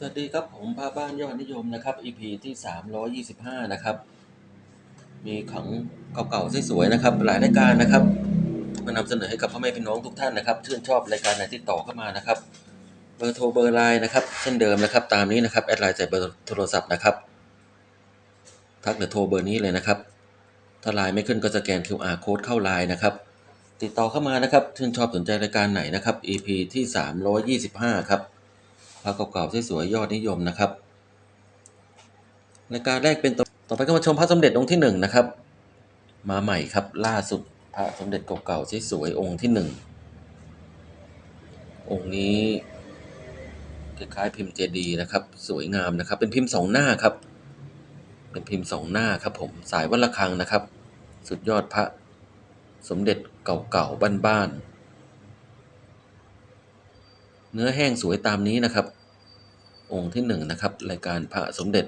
สวัสดีครับผมพาบ้านยอดนิยมนะครับ EP ที่ 325 นะครับ มีของเก่าๆสวยๆนะครับ หลายรายการนะครับมานำเสนอให้กับพ่อแม่พี่น้องทุกท่านนะครับชื่นชอบรายการไหนติดต่อเข้ามานะครับเบอร์โทรเบอร์ไลน์นะครับเช่นเดิมนะครับ ตามนี้นะครับแอดไลน์ใส่เบอร์โทรศัพท์นะครับ ทักหรือโทรเบอร์นี้เลยนะครับ ถ้าไลน์ไม่ขึ้นก็สแกน QR code เข้าไลน์นะครับ ติดต่อเข้ามานะครับชื่นชอบสนใจรายการไหนนะครับ EP ที่ 325 ครับ พระเก่าๆสวยๆยอดนิยมนะครับรายการแรกเป็นต่อไปก็มาชมพระสมเด็จองค์ที่หนึ่งนะครับ มาใหม่ครับล่าสุดพระสมเด็จเก่าๆสวยๆองค์ที่หนึ่งองค์นี้คล้ายๆพิมพ์เจดีย์นะครับ สวยงามนะครับ เป็นพิมพ์สองหน้าครับ เป็นพิมพ์สองหน้าครับ ผมสายวัดระฆังนะครับ สุดยอดพระสมเด็จเก่าๆบ้านๆ เนื้อแห้งสวยตามนี้นะครับ องค์ที่หนึ่งนะครับ รายการพระสมเด็จ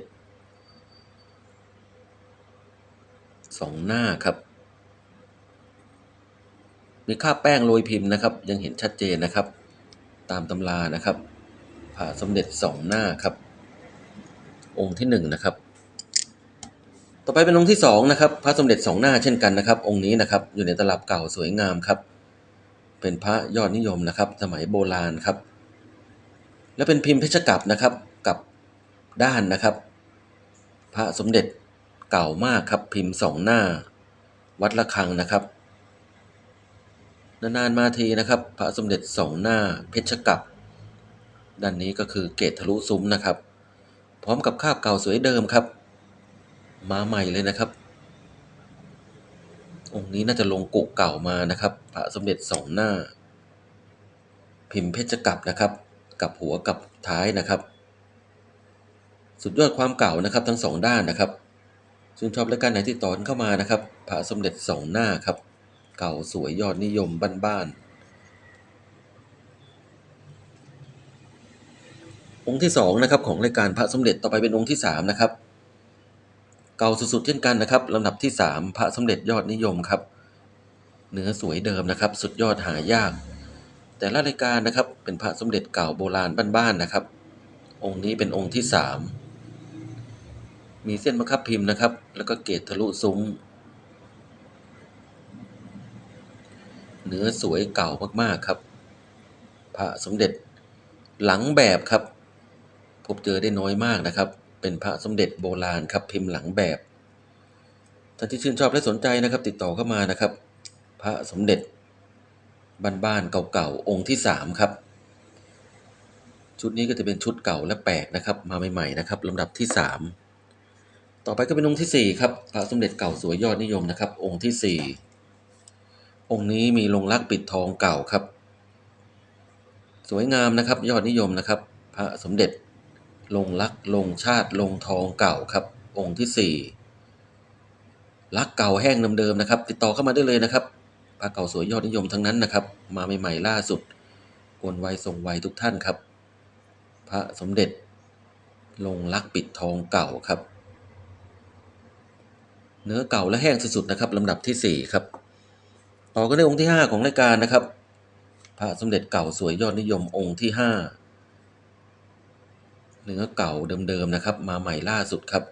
สองหน้าครับ มีค่าแป้งโรยพิมพ์นะครับ ยังเห็นชัดเจนนะครับ ตามตำรานะครับพระสมเด็จสองหน้าครับ องค์ที่หนึ่งนะครับ ต่อไปเป็นองค์ที่สองนะครับ พระสมเด็จสองหน้าเช่นกันนะครับ องค์นี้นะครับอยู่ในตลับเก่าสวยงามครับ เป็นพระยอดนิยมนะครับ สมัยโบราณครับ และเป็นพิมพ์เพชรกลับนะครับกับด้านนะครับ พระสมเด็จเก่ามากครับพิมพ์สองหน้า วัดระฆังนะครับนานๆมาทีนะครับ พระสมเด็จสองหน้าเพชรกลับด้านนี้ก็คือเกตทะลุซุ้มนะครับ พร้อมกับคาบเก่าสวยเดิมครับ มาใหม่เลยนะครับ องค์นี้น่าจะลงกุเก่ามานะครับ พระสมเด็จสองหน้า พิมพ์เพชรกลับนะครับ กับหัวกับท้ายนะครับ สุดยอดความเก่านะครับทั้งสองด้านนะครับชื่นชอบรายการไหนติดต่อเข้ามานะครับพระสมเด็จสองหน้าครับ เก่าสวยยอดนิยมบ้านๆองค์ที่สองนะครับของรายการพระสมเด็จต่อไปเป็นองค์ที่สามนะครับเก่าสุดๆเช่นกันนะครับลำดับที่สามพระสมเด็จยอดนิยมครับเนื้อสวยเดิมนะครับ สุดยอดหายาก แต่ละรายการนะครับเป็นพระสมเด็จเก่าโบราณบ้านๆนะครับ องค์นี้เป็นองค์ที่สามมีเส้นบังคับพิมพ์นะครับ แล้วก็เกตทะลุซุ้ม เนื้อสวยเก่ามากๆครับ พระสมเด็จหลังแบบครับพบเจอได้น้อยมากนะครับ เป็นพระสมเด็จโบราณครับพิมพ์หลังแบบท่านที่ชื่นชอบและสนใจนะครับ ติดต่อเข้ามานะครับ พระสมเด็จ บ้านๆเก่าๆองค์ที่สามครับ ชุดนี้ก็จะเป็นชุดเก่าและแปลกนะครับ มาใหม่ๆนะครับลำดับที่สามต่อไปก็เป็นองค์ที่สี่ครับพระสมเด็จเก่าสวยยอดนิยมนะครับ องค์ที่สี่องค์นี้มีลงรักปิดทองเก่าครับ สวยงามนะครับ ยอดนิยมนะครับ พระสมเด็จลงรักลงชาติลงทองเก่าครับ องค์ที่สี่รักเก่าแห้งเดิมๆนะครับ ติดต่อเข้ามาได้เลยนะครับ พระเก่าสวยยอดนิยมทั้งนั้นนะครับ มาใหม่ๆล่าสุดกวนไวส่งไวทุกท่านครับ พระสมเด็จ ลงรักปิดทองเก่าครับ เนื้อเก่าและแห้งสุดๆนะครับลำดับที่ 4 ครับ ต่อกันในองค์ที่ 5 ของรายการนะครับ พระสมเด็จเก่าสวยยอดนิยมองค์ที่ 5 เนื้อเก่าเดิมๆนะครับ มาใหม่ล่าสุดครับ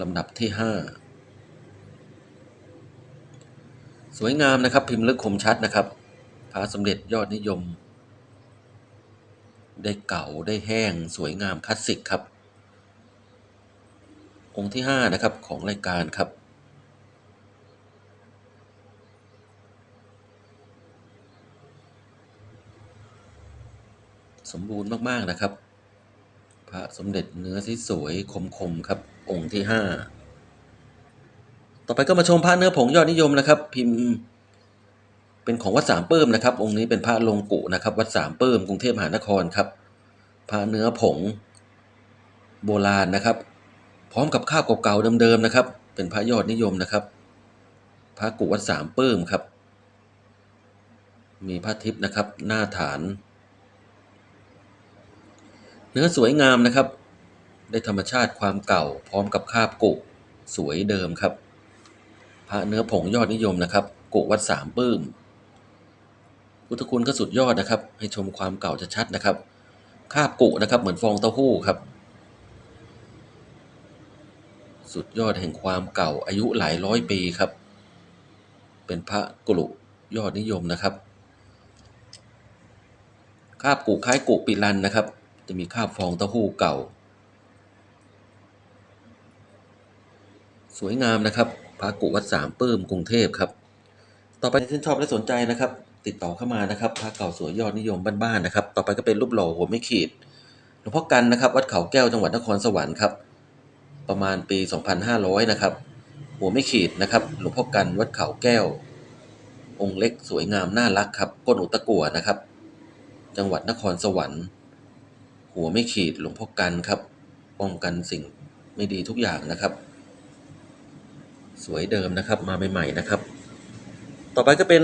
ลำดับที่ 5 สวยงามนะครับ พิมพ์ลึกคมชัดนะครับพระสมเด็จยอดนิยม ได้เก่าได้แห้งสวยงามคลาสสิกครับ องค์ที่ห้านะครับของรายการครับ สมบูรณ์มาก ๆ นะครับ พระสมเด็จเนื้อที่สวยคม ๆ ครับ องค์ที่ห้า ต่อไปก็มาชมพระเนื้อผงยอดนิยมนะครับ พิมพ์เป็นของวัดสามเปิ้มนะครับ องค์นี้เป็นพระลงกุนะครับ วัดสามเปิ้มกรุงเทพมหานครครับพระเนื้อผงโบราณนะครับ พร้อมกับข้าวเก่าๆเดิมๆนะครับ เป็นพระยอดนิยมนะครับพระกุวัดสามเปิ้มครับ มีพระทิพย์นะครับ หน้าฐาน เนื้อสวยงามนะครับ ได้ธรรมชาติความเก่า พร้อมกับคาบกุสวยเดิมครับ ระเนื้อผงยอดนิยมนะครับกุวัดสามปื้ม พุทธคุณก็สุดยอดนะครับ ให้ชมความเก่าชัดๆนะครับ คาบกุนะครับเหมือนฟองเต้าหู้ครับ สุดยอดแห่งความเก่าอายุหลายร้อยปีครับ เป็นพระกรุยอดนิยมนะครับ คาบกุคล้ายกุปิลันนะครับ จะมีคาบฟองเต้าหู้เก่า สวยงามนะครับ พระกุวัดสามปื้มกรุงเทพครับ ต่อไปที่นชอบและสนใจนะครับ ติดต่อเข้ามานะครับพระเก่าสวยยอดนิยมบ้านๆนะครับ ต่อไปก็เป็นรูปหล่อหัวไม่ขีดหลวงพ่อกันนะครับ วัดเขาแก้วจังหวัดนครสวรรค์ครับประมาณปี 2500 นะครับ หัวไม่ขีดนะครับหลวงพ่อกันวัดเขาแก้ว องค์เล็กสวยงามน่ารักครับก้นอุตะกัวนะครับ จังหวัดนครสวรรค์ หัวไม่ขีดหลวงพ่อกันครับป้องกันสิ่งไม่ดีทุกอย่างนะครับ สวยเดิมนะครับ มาใหม่ๆนะครับ ต่อไปก็เป็น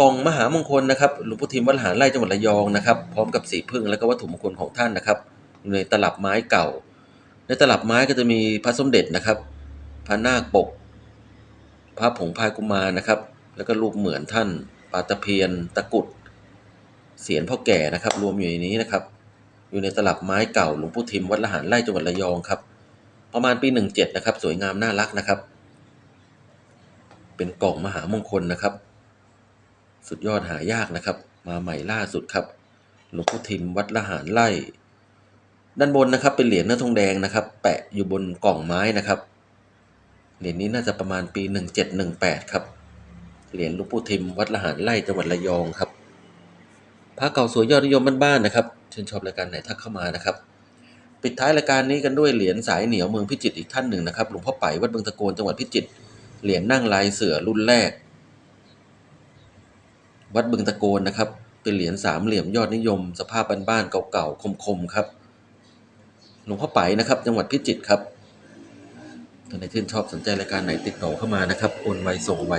กล่องมหามงคลนะครับหลวงพ่อทิมวัดหารไร่จังหวัดระยองนะครับ พร้อมกับสีพึ่งและก็วัตถุมงคลของท่านนะครับอยู่ในตลับไม้เก่า ในตลับไม้ก็จะมีพระสมเด็จนะครับ พระนาคปก พระผงพายกุมารนะครับ แล้วก็รูปเหมือนท่านปาตะเพียนตะกุดเสียนพ่อแก่นะครับ รวมอยู่ในนี้นะครับ อยู่ในตลับไม้เก่าหลวงพ่อทิมวัดละหารไร่จังหวัดระยองครับ ประมาณปีหนึ่งเจ็ดนะครับ สวยงามน่ารักนะครับ เป็นกล่องมหามงคลนะครับ สุดยอดหายากนะครับ มาใหม่ล่าสุดครับ หลวงพ่อทิมวัดละหารไร่ด้านบนนะครับเป็นเหรียญเนื้อทองแดงนะครับ แปะอยู่บนกล่องไม้นะครับ เหรียญนี้น่าจะประมาณปี 1718 ครับเหรียญหลวงปู่ทิมวัดละหารไร่จังหวัดระยองครับพระเก่าสวยยอดนิยมบ้านๆนะครับชื่นชอบรายการไหนทักเข้ามานะครับ ปิดท้ายรายการนี้กันด้วยเหรียญสายเหนียวเมืองพิจิตรอีกท่านหนึ่งนะครับหลวงพ่อไปวัดบืองตะโกนจังหวัดพิจิตรเหรียญนั่งลายเสือรุ่นแรก วัดบึงตะโกนนะครับ เป็นเหรียญสามเหลี่ยมยอดนิยม สภาพบ้านๆเก่าๆคมๆครับหลวงพ่อไปนะครับ จังหวัดพิจิตรครับท่านใดชื่นชอบสนใจรายการไหนติดต่อเข้ามานะครับโอนไวส่งไว